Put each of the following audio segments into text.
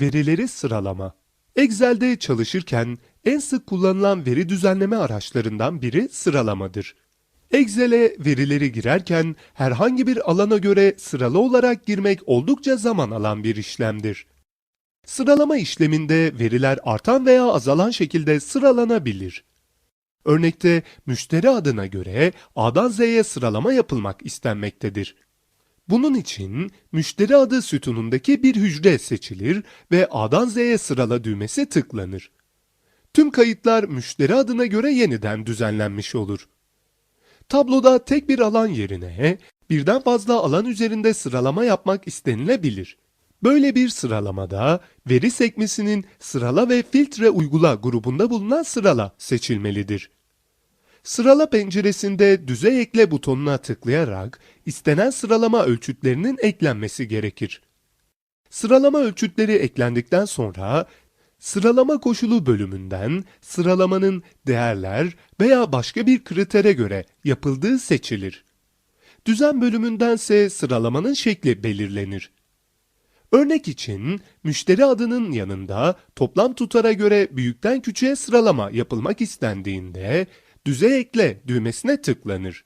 Verileri sıralama. Excel'de çalışırken en sık kullanılan veri düzenleme araçlarından biri sıralamadır. Excel'e verileri girerken herhangi bir alana göre sıralı olarak girmek oldukça zaman alan bir işlemdir. Sıralama işleminde veriler artan veya azalan şekilde sıralanabilir. Örnekte müşteri adına göre A'dan Z'ye sıralama yapılmak istenmektedir. Bunun için müşteri adı sütunundaki bir hücre seçilir ve A'dan Z'ye sırala düğmesi tıklanır. Tüm kayıtlar müşteri adına göre yeniden düzenlenmiş olur. Tabloda tek bir alan yerine birden fazla alan üzerinde sıralama yapmak istenilebilir. Böyle bir sıralamada veri sekmesinin sırala ve filtre uygula grubunda bulunan sırala seçilmelidir. Sırala penceresinde düzey ekle butonuna tıklayarak istenen sıralama ölçütlerinin eklenmesi gerekir. Sıralama ölçütleri eklendikten sonra sıralama koşulu bölümünden sıralamanın değerler veya başka bir kritere göre yapıldığı seçilir. Düzen bölümündense sıralamanın şekli belirlenir. Örnek için müşteri adının yanında toplam tutara göre büyükten küçüğe sıralama yapılmak istendiğinde düzey ekle düğmesine tıklanır.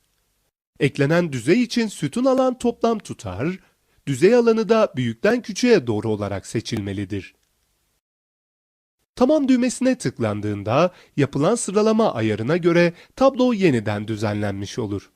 Eklenen düzey için sütun alan toplam tutar, düzey alanı da büyükten küçüğe doğru olarak seçilmelidir. Tamam düğmesine tıklandığında yapılan sıralama ayarına göre tablo yeniden düzenlenmiş olur.